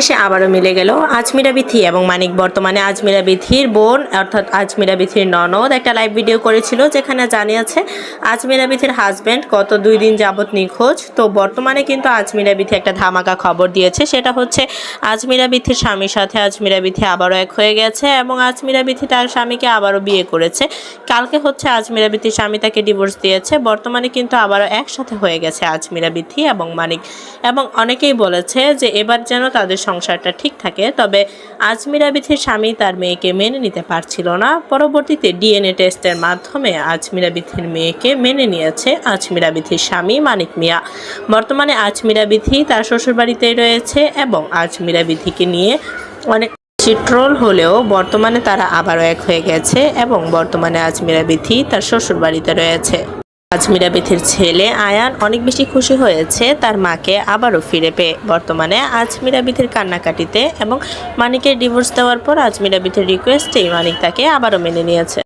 অবশেষে আবারও মিলে গেল আজমিরা বিথি এবং মানিক বর্তমানে আজমিরা বিথির বোন, অর্থাৎ আজমিরা বিথির ননদ একটা লাইভ ভিডিও করেছিল যেখানে জানিয়েছে আজমিরা বিথির হাজবেন্ড গত দুই দিন যাবৎ নিখোঁজ। তো বর্তমানে কিন্তু আজমিরা বিথি একটা ধামাকা খবর দিয়েছে। সেটা হচ্ছে আজমিরা বিথির স্বামীর সাথে আজমিরা বিথি আবারও এক হয়ে গেছে এবং আজমিরা বিথি তার স্বামীকে আবারও বিয়ে করেছে। কালকে হচ্ছে আজমিরা বিথির স্বামী তাকে ডিভোর্স দিয়েছে। বর্তমানে কিন্তু আবারও একসাথে হয়ে গেছে আজমিরা বিথি এবং মানিক। এবং অনেকেই বলেছে যে এবার যেন তাদের সংসারটা ঠিক থাকে, তবে আজমিরা বিথির স্বামী তার মেয়েকে মেনে নিতে পারছিল না। পরবর্তীতে ডিএনএ টেস্টের মাধ্যমে আজমিরা বিথির মেয়েকে মেনে নিয়েছে আজমিরা বিথির স্বামী মানিক মিয়া। বর্তমানে আজমিরা বিথি তার শ্বশুরবাড়িতেই রয়েছে এবং আজমিরা বিথিকে নিয়ে অনেক ট্রোল হলেও বর্তমানে তারা আবারও এক হয়ে গেছে এবং বর্তমানে আজমিরা বিথি তার শ্বশুরবাড়িতে রয়েছে। আজমিরা বেথের ছেলে আয়ান অনেক বেশি খুশি হয়েছে, তার মাকে আবারও ফিরে পেয়ে। বর্তমানে আজমিরা বিথের কান্নাকাটিতে এবং মানিকের ডিভোর্স দেওয়ার পর আজমিরা বিথের রিকোয়েস্টেই মানিক তাকে আবারও মেনে নিয়েছে।